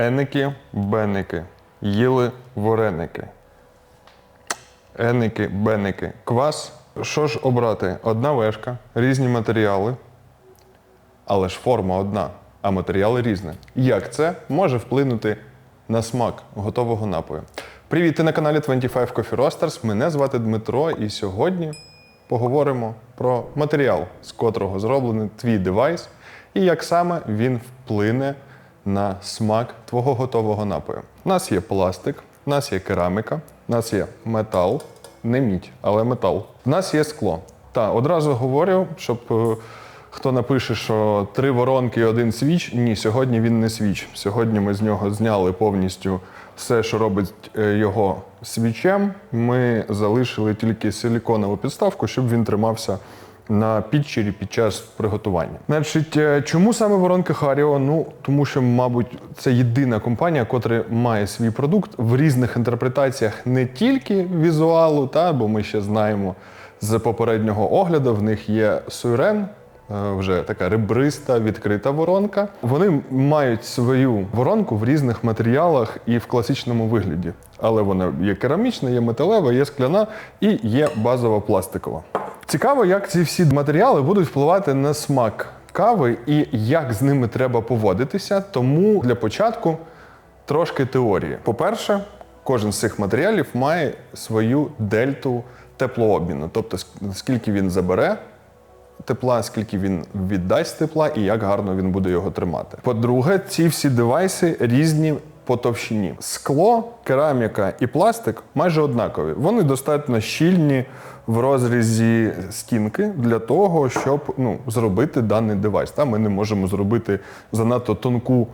Еники, беники. Їли вареники. Еники, беники. Квас. Що ж обрати? Одна вешка, різні матеріали, але ж форма одна, а матеріали різні. Як це може вплинути на смак готового напою? Привіт, ти на каналі 25 Coffee Roasters. Мене звати Дмитро, і сьогодні поговоримо про матеріал, з котрого зроблений твій девайс, і як саме він вплине на смак твого готового напою. У нас є пластик, у нас є кераміка, у нас є метал, не мідь, але метал. У нас є скло. Та одразу говорю, щоб е, хто напише, що три воронки і один свіч. Ні, сьогодні він не свіч. Сьогодні ми з нього зняли повністю все, що робить е, його свічем. Ми залишили тільки силіконову підставку, щоб він тримався на підчері під час приготування. Значить, е, чому саме воронки Харіо? Ну тому що, мабуть, це єдина компанія, котра має свій продукт в різних інтерпретаціях не тільки візуалу, та бо ми ще знаємо з попереднього огляду. В них є Суйрен. е, Вже така ребриста, відкрита воронка. Вони мають свою воронку в різних матеріалах і в класичному вигляді. Але вона є керамічна, є металева, є скляна і є базова пластикова. Цікаво, як ці всі матеріали будуть впливати на смак кави і як з ними треба поводитися. Тому для початку трошки теорії. По-перше, кожен з цих матеріалів має свою дельту теплообміну, тобто скільки він забере тепла, скільки він віддасть тепла і як гарно він буде його тримати. По-друге, ці всі девайси різні по товщині. Скло, кераміка і пластик майже однакові. Вони достатньо щільні в розрізі стінки для того, щоб ну, зробити даний девайс. Та ми не можемо зробити занадто тонку.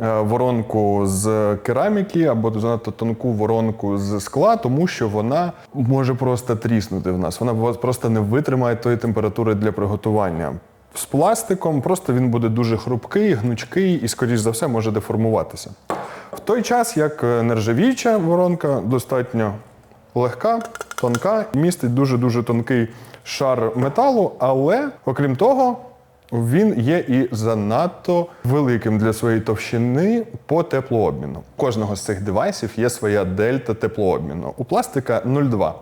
е, Воронку з кераміки або занадто тонку воронку з скла, тому що вона може просто тріснути в нас. Вона просто не витримає тої температури для приготування. З пластиком просто він буде дуже хрупкий, гнучкий і, скоріш за все, може деформуватися. В той час, як е, нержавіюча воронка достатньо легка, тонка, містить дуже-дуже тонкий шар металу, але окрім того, він є і занадто великим для своєї товщини по теплообміну. У кожного з цих девайсів є своя дельта теплообміну. У пластика 0,2.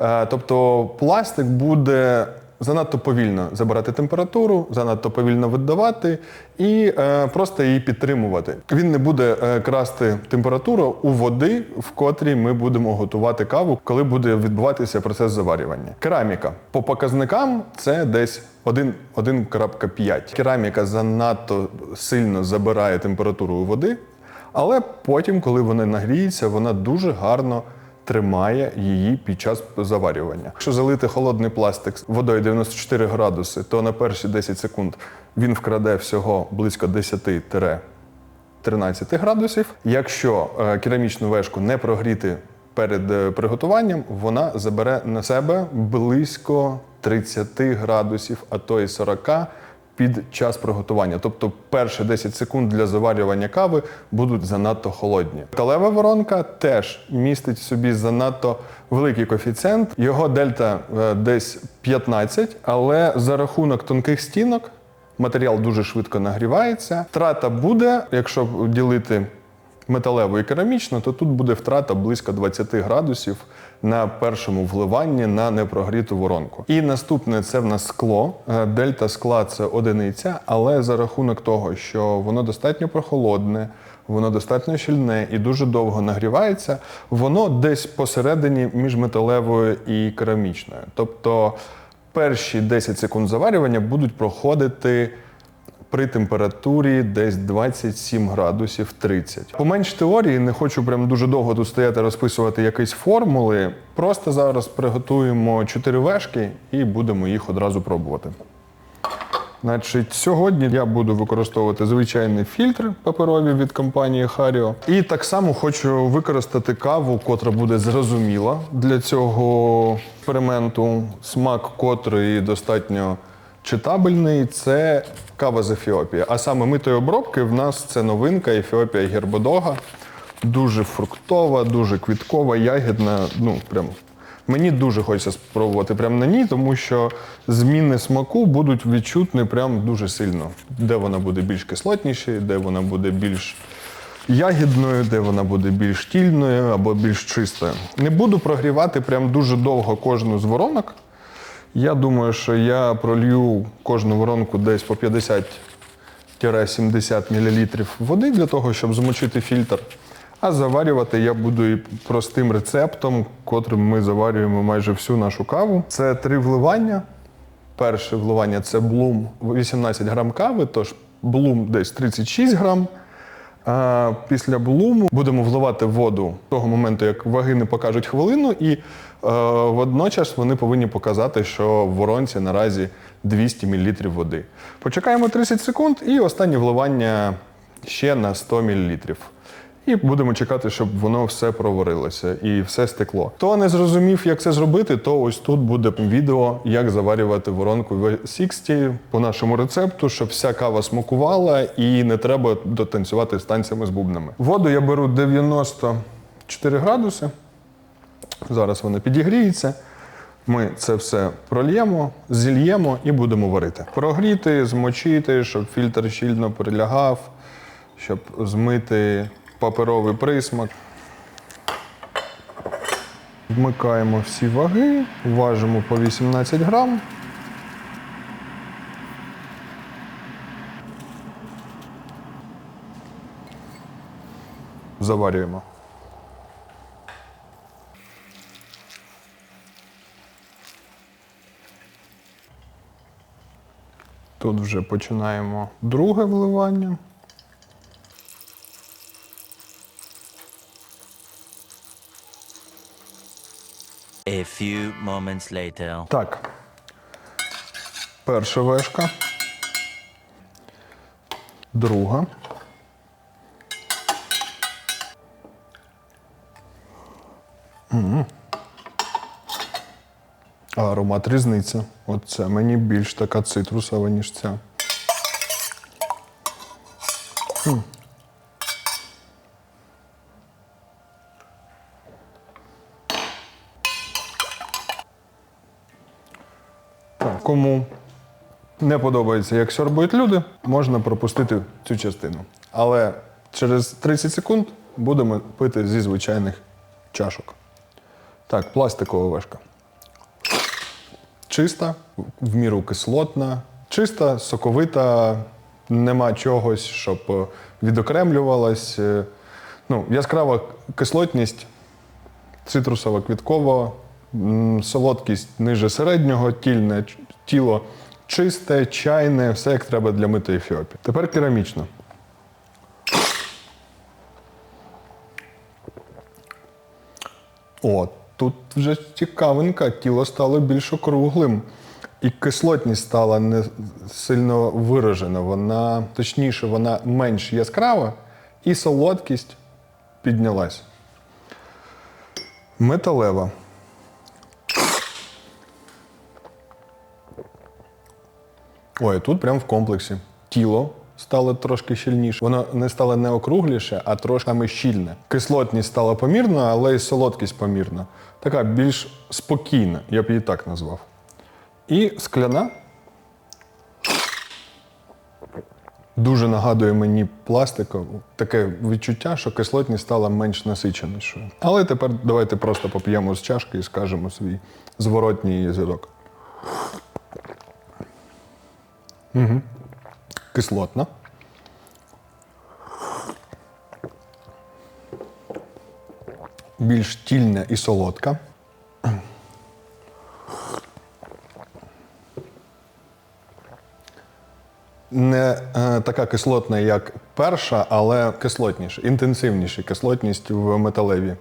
Е, Тобто пластик буде занадто повільно забирати температуру, занадто повільно віддавати і е, просто її підтримувати. Він не буде е, красти температуру у води, в котрій ми будемо готувати каву, коли буде відбуватися процес заварювання. Кераміка по показникам це десь 1 1,5. Кераміка занадто сильно забирає температуру води, але потім, коли вона нагріється, вона дуже гарно тримає її під час заварювання. Якщо залити холодний пластик водою 94 градуси, то на перші 10 секунд він вкраде всього близько 10 13 градусів. Якщо е, керамічну вешку не прогріти перед е, приготуванням, вона забере на себе близько 30 градусів, а то і 40 під час приготування. Тобто перші 10 секунд для заварювання кави будуть занадто холодні. Металева воронка теж містить в собі занадто великий коефіцієнт. Його дельта е, десь 15, але за рахунок тонких стінок Матеріал дуже швидко нагрівається. Втрата буде, якщо ділити металеву і керамічну, то тут буде втрата близько 20 градусів на першому вливанні на непрогріту воронку. І наступне це в нас скло. Е, Дельта скла це одиниця, але за рахунок того, що воно достатньо прохолодне, воно достатньо щільне і дуже довго нагрівається, воно десь посередині між металевою і керамічною. Тобто перші 10 секунд заварювання будуть проходити при температурі десь 27 градусів 30. Поменш теорії, не хочу прям дуже довго тут стояти розписувати якісь формули. Просто зараз приготуємо 4 вешки і будемо їх одразу пробувати. Значить, сьогодні я буду використовувати звичайний фільтр паперові від компанії Харіо. І так само хочу використати каву, котра буде зрозуміла для цього експерименту. Смак котрий достатньо читабельний. Це кава з Ефіопії. А саме митої обробки в нас це новинка Ефіопія Гербодога. Дуже фруктова, дуже квіткова, ягідна. Ну, прям Мені дуже хочеться спробувати прямо на ній, тому що зміни смаку будуть відчутні прям дуже сильно. Де вона буде більш кислотніша, де вона буде більш ягідною, де вона буде більш тільною або більш чистою. Не буду прогрівати прям дуже довго кожну з воронок. Я думаю, що я пролью кожну воронку десь по 50-70 мл води для того, щоб змочити фільтр. А заварювати я буду і простим рецептом, котрим ми заварюємо майже всю нашу каву. Це три вливання. Перше вливання це блум 18 грам кави, тож блум десь 36 грам. А після блуму будемо вливати воду того моменту, як ваги не покажуть хвилину, і е, водночас вони повинні показати, що в воронці наразі 200 мл води. Почекаємо 30 секунд і останнє вливання ще на 100 мл. І будемо чекати, щоб воно все проварилося і все стекло. Хто не зрозумів, як це зробити, то ось тут буде відео, як заварювати воронку V60 по нашому рецепту, щоб вся кава смакувала і не треба дотанцювати з танцями з бубнами. Воду я беру 94 градуси. Зараз вона підігріється. Ми це все прольємо, зільємо і будемо варити. Прогріти, змочити, щоб фільтр щільно прилягав, щоб змити паперовий присмак. Вмикаємо всі ваги, важимо по 18 грам. Заварюємо. Тут вже починаємо друге вливання. A few moments later. Так. Перша вешка. Друга. А аромат різниця. От це мені більш така цитрусова, ніж ця. М. Кому не подобається, як сьорбують люди, можна пропустити цю частину. Але через 30 секунд будемо пити зі звичайних чашок. Так, пластикова вешка. Чиста, в міру кислотна, чиста, соковита, нема чогось, щоб відокремлювалась. Е, Ну, яскрава кислотність цитрусова квіткова, солодкість ниже середнього, тільне тіло чисте, чайне, все як треба для митої Ефіопії. Тепер керамічно. О, тут вже цікавинка, тіло стало більш округлим. І кислотність стала не сильно виражена. Вона, точніше, вона менш яскрава, і солодкість піднялась. Металева. Ой, тут прям в комплексі. Тіло стало трошки щільніше. Воно не стало не округліше, а трошки саме щільне. Кислотність стала помірна, але й солодкість помірна. Така більш спокійна, я б її так назвав. І скляна. Дуже нагадує мені пластикову. Таке відчуття, що кислотність стала менш насиченішою. Але тепер давайте просто поп'ємо з чашки і скажемо свій зворотній зв'язок. Угу. Кислотна. Більш тільна і солодка. Не е, така кислотна, як перша, але кислотніша, інтенсивніша кислотність в металеві.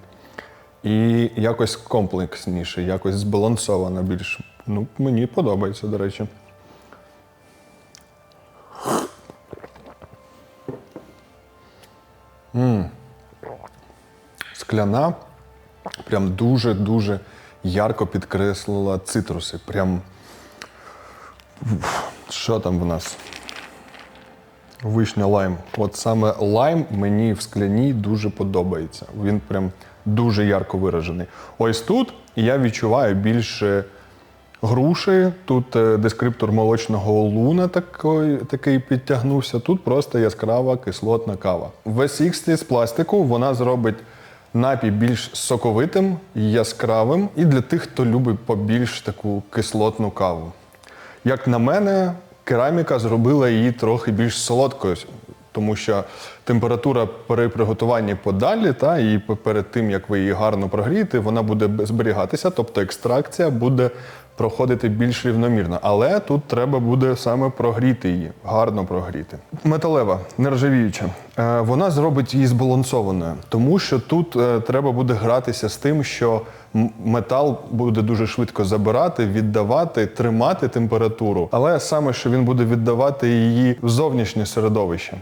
І якось комплексніше, якось збалансована більш. Ну, мені подобається, до речі. Скляна прям дуже-дуже ярко підкреслила цитруси. Прям. Що там в нас? Вишня лайм. От саме лайм мені в скляній дуже подобається. Він прям дуже ярко виражений. Ось тут я відчуваю більше груші, тут е, дескриптор молочного луна такий, такий підтягнувся. Тут просто яскрава кислотна кава. В V60 з пластику вона зробить напій більш соковитим, яскравим і для тих, хто любить побільш таку кислотну каву. Як на мене, кераміка зробила її трохи більш солодкою, тому що температура при приготуванні подалі, та і перед тим як ви її гарно прогрієте, вона буде зберігатися, тобто екстракція буде проходити більш рівномірно. Але тут треба буде саме прогріти її, гарно прогріти. Металева, нержавіюча, е, вона зробить її збалансованою, тому що тут е, треба буде гратися з тим, що метал буде дуже швидко забирати, віддавати, тримати температуру, але саме що він буде віддавати її в зовнішнє середовище.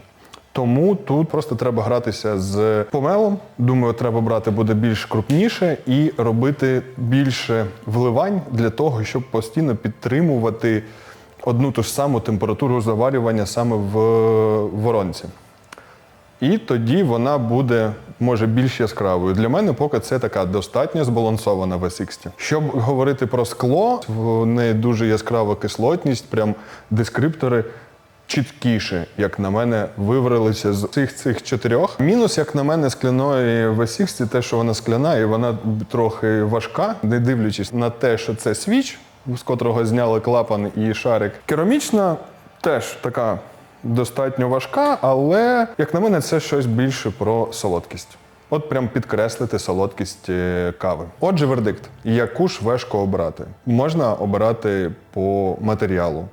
Тому тут просто треба гратися з помелом. Думаю, треба брати буде більш крупніше і робити більше вливань для того, щоб постійно підтримувати одну ту ж саму температуру заварювання саме в воронці. І тоді вона буде може більш яскравою. Для мене поки це така достатньо збалансована V60. Щоб говорити про скло, в неї дуже яскрава кислотність, прям дескриптори чіткіше, як на мене, вивралися з цих цих чотирьох. Мінус, як на мене, скляної V60 те, що вона скляна, і вона трохи важка, не дивлячись на те, що це свіч, з котрого зняли клапан і шарик. Керамічна теж така достатньо важка, але, як на мене, це щось більше про солодкість. От прям підкреслити солодкість е, кави. Отже, вердикт: яку ж вешку обрати? Можна обирати по матеріалу,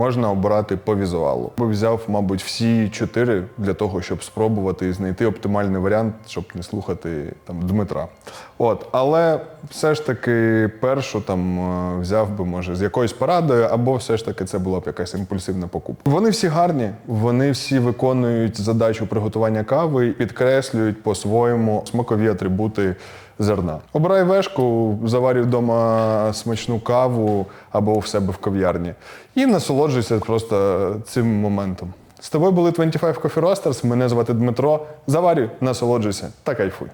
можна обирати по візуалу. Я взяв, мабуть, всі чотири для того, щоб спробувати і знайти оптимальний варіант, щоб не слухати там Дмитра. От, але все ж таки першу там е, взяв би, може, з якоюсь порадою, або все ж таки це була б якась імпульсивна покупка. Вони всі гарні, вони всі виконують задачу приготування кави, підкреслюють по-своєму смакові атрибути зерна. Обирай вешку, заварюй вдома смачну каву або в себе в кав'ярні. І насолоджуйся просто цим моментом. З тобою були 25 Coffee Roasters, Мене звати Дмитро. Заварюй, насолоджуйся та кайфуй.